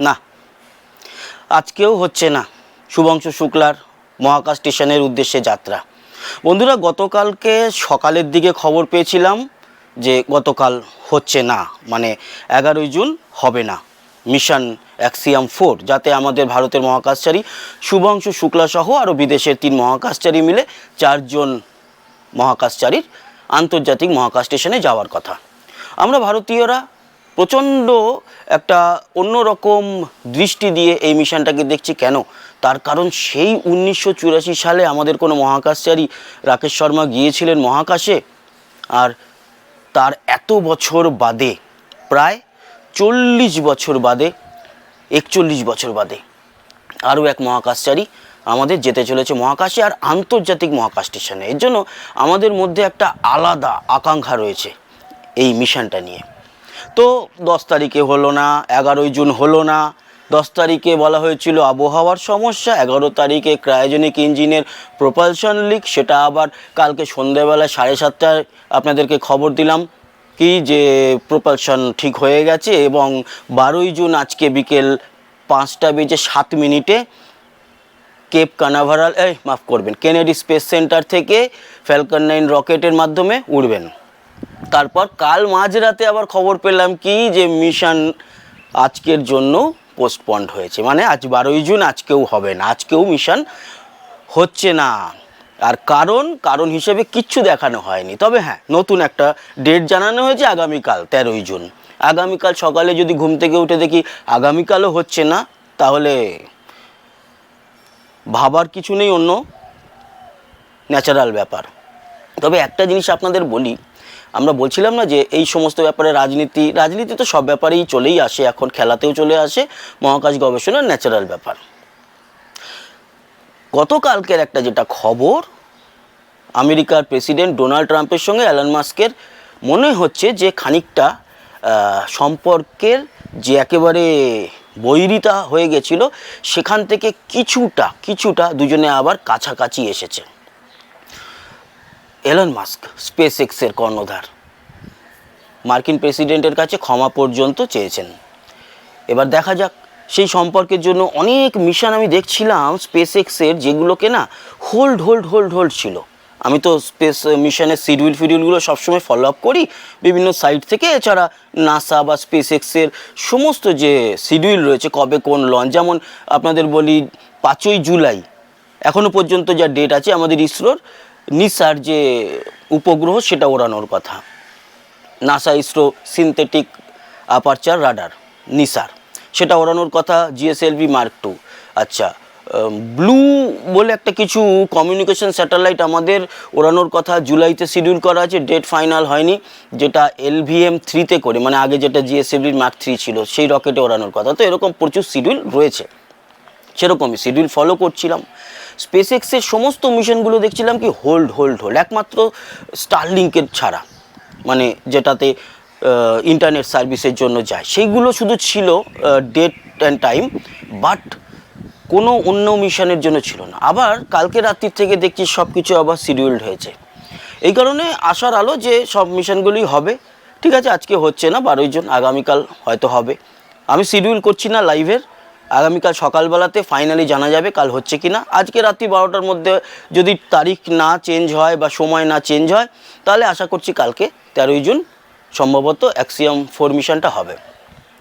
না। আজকেও হচ্ছে না। শুভংশু শুক্লার মহাকাশ স্টেশনের উদ্দেশ্যে যাত্রা। বন্ধুরা, গতকালকে সকালের দিকে খবর পেয়েছিলাম যে গতকাল হচ্ছে না মানে এগারোই জুন হবে না। মিশন অ্যাক্সিয়াম ফোর, যাতে আমাদের ভারতের মহাকাশচারী শুভংশু শুক্লা সহ আরও বিদেশের তিন মহাকাশচারী মিলে চারজন মহাকাশচারীর আন্তর্জাতিক মহাকাশ স্টেশনে যাওয়ার কথা। আমরা ভারতীয়রা প্রচণ্ড একটা অন্যরকম দৃষ্টি দিয়ে এই মিশনটাকে দেখছি। কেন? তার কারণ সেই উনিশশো চুরাশি সালে আমাদের কোনো মহাকাশচারী রাকেশ শর্মা গিয়েছিলেন মহাকাশে, আর তার এত বছর বাদে, প্রায় চল্লিশ বছর বাদে, একচল্লিশ বছর বাদে আরও এক মহাকাশচারী আমাদের যেতে চলেছে মহাকাশে আর আন্তর্জাতিক মহাকাশ স্টেশনে। এর জন্য আমাদের মধ্যে একটা আলাদা আকাঙ্ক্ষা রয়েছে এই মিশনটা নিয়ে। তো দশ তারিখে হলো না, এগারোই জুন হলো না। দশ তারিখে বলা হয়েছিল আবহাওয়ার সমস্যা, এগারো তারিখে ক্রায়োজেনিক ইঞ্জিনের প্রপালশন লিক সেটা আবার কালকে সন্ধ্যেবেলা সাড়ে সাতটায় আপনাদেরকে খবর দিলাম কি যে প্রপালশন ঠিক হয়ে গেছে এবং বারোই জুন আজকে বিকেল পাঁচটা বেজে সাত মিনিটে কেপ কানাভারাল, এই মাফ করবেন, কেনেডি স্পেস সেন্টার থেকে ফ্যালকন নাইন রকেটের মাধ্যমে উড়বেন। তারপর কাল মাঝরাতে আবার খবর পেলাম কি যে মিশন আজকের জন্য পোস্টপন্ড হয়েছে। মানে আজ বারোই জুন, আজকেও হবে না, আজকেও মিশন হচ্ছে না। আর কারণ কারণ হিসেবে কিচ্ছু দেখানো হয়নি। তবে হ্যাঁ নতুন একটা ডেট জানানো হয়েছে আগামীকাল, তেরোই জুন। আগামীকাল সকালে যদি ঘুম থেকে উঠে দেখি আগামীকালও হচ্ছে না, তাহলে ভাবার কিছু নেই, অন্য ন্যাচারাল ব্যাপার। তবে একটা জিনিস আপনাদের বলি আমরা বলছিলাম না যে এই সমস্ত ব্যাপারে রাজনীতি রাজনীতি তো সব ব্যাপারেই চলেই আসে, এখন খেলাতেও চলে আসে, মহাকাশ গবেষণার ন্যাচারাল ব্যাপার। গতকালকের একটা যেটা খবর, আমেরিকার প্রেসিডেন্ট ডোনাল্ড ট্রাম্পের সঙ্গে অ্যালান মাস্কের, মনে হচ্ছে যে খানিকটা সম্পর্কের যে একেবারে বৈরিতা হয়ে গেছিল, সেখান থেকে কিছুটা কিছুটা দুজনে আবার কাছাকাছি এসেছে। এলন মাস্ক স্পেস এক্সের কর্ণধার। মার্কিন প্রেসিডেন্টের কাছে ক্ষমা পর্যন্ত চেয়েছেন। এবার দেখা যাক, সেই সম্পর্কের জন্য অনেক মিশন আমি দেখছিলাম স্পেস এক্সের যেগুলোকে না হোল্ড হোল্ড হোল্ড হোল্ড ছিল। আমি তো স্পেস মিশনের শিডিউল ফিডিউলগুলো সবসময় ফলো আপ করি। বিভিন্ন সাইট থেকে এছাড়া নাসা বা স্পেস এক্সের সমস্ত যে শিডিউল রয়েছে, কবে কোন লঞ্চ যেমন আপনাদের বলি পাঁচই জুলাই। এখনও পর্যন্ত যা ডেট আছে আমাদের ইসরোর নিসার যে উপগ্রহ, সেটা ওড়ানোর কথা। NASA ISRO synthetic aperture radar, NISAR. সেটা ওড়ানোর কথা জিএসএলভি মার্ক টু। আচ্ছা ব্লু বলে একটা কিছু কমিউনিকেশন স্যাটেলাইট আমাদের ওড়ানোর কথা জুলাইতে শিডিউল করা আছে ডেট ফাইনাল হয়নি, যেটা এলভিএম থ্রিতে করে মানে আগে যেটা জিএসএলভির মার্ক থ্রি ছিল, সেই রকেটে ওড়ানোর কথা। তো এরকম প্রচুর শিডিউল রয়েছে। সেরকমই শিডিউল ফলো করছিলাম। স্পেস এক্সের সমস্ত মিশনগুলো দেখছিলাম কি হোল্ড হোল্ড হোল্ড একমাত্র স্টারলিংকের ছাড়া। মানে যেটাতে ইন্টারনেট সার্ভিসের জন্য যায়। সেইগুলো শুধু ছিল ডেট অ্যান্ড টাইম বাট কোনো অন্য মিশনের জন্য ছিল না। আবার কালকে রাত্রির থেকে দেখছি সব কিছু আবার শিডিউলড হয়েছে। এই কারণে আশার আলো যে সব মিশনগুলোই হবে, ঠিক আছে, আজকে হচ্ছে না, বারোই জন, আগামীকাল হয়তো হবে। আমি শিডিউল করছি না লাইভের আগামীকাল সকালবেলাতে ফাইনালি জানা যাবে কাল হচ্ছে কি না আজকে রাত্রি বারোটার মধ্যে যদি তারিখ না চেঞ্জ হয় বা সময় না চেঞ্জ হয়, তাহলে আশা করছি কালকে তেরোই জুন সম্ভবত অ্যাক্সিয়াম ফোর হবে।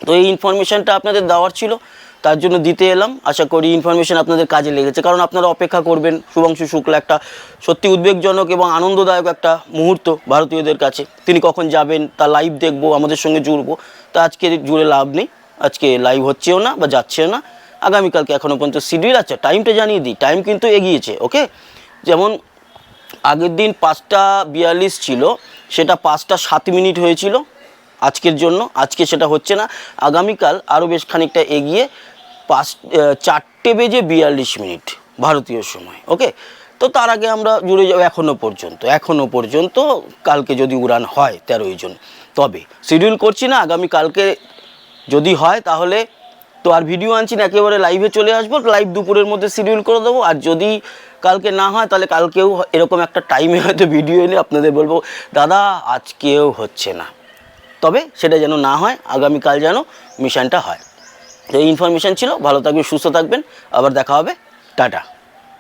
তো এই ইনফরমেশনটা আপনাদের দেওয়ার ছিল, তার জন্য দিতে এলাম। আশা করি ইনফরমেশন আপনাদের কাজে লেগেছে। কারণ আপনারা অপেক্ষা করবেন শুভাংশু শুক্লা একটা সত্যি উদ্বেগজনক এবং আনন্দদায়ক একটা মুহূর্ত ভারতীয়দের কাছে। তিনি কখন যাবেন, তা লাইভ দেখব, আমাদের সঙ্গে জুড়বো। তা আজকে জুড়ে লাভ নেই। আজকে লাইভ হচ্ছেও না বা যাচ্ছেও না। আগামীকালকে এখনও পর্যন্ত শিডিউল আছে টাইমটা জানিয়ে দিই। টাইম কিন্তু এগিয়েছে ওকে যেমন আগের দিন পাঁচটা বিয়াল্লিশ ছিল, সেটা পাঁচটা সাত মিনিট হয়েছিল আজকের জন্য। আজকে সেটা হচ্ছে না। আগামীকাল আরও বেশ খানিকটা এগিয়ে পাঁচ চারটে বেজে বিয়াল্লিশ মিনিট ভারতীয় সময় ওকে তো তার আগে আমরা জুড়ে যাব এখনও পর্যন্ত এখনও পর্যন্ত কালকে যদি উড়ান হয় তেরোই জন। তবে শিডিউল করছি না, আগামী কালকে যদি হয় তাহলে তো আর ভিডিও আনছি না, একেবারে লাইভে চলে আসব লাইভ দুপুরের মধ্যে শিডিউল করে দেবো, আর যদি কালকে না হয় তাহলে কালকেও এরকম একটা টাইমে হয়তো ভিডিও এনে আপনাদের বলব, দাদা, আজকেও হচ্ছে না। তবে সেটা যেন না হয়, আগামীকাল যেন মিশনটা হয়। এই ইনফরমেশান ছিল, ভালো থাকবেন, সুস্থ থাকবেন, আবার দেখা হবে। টাটা।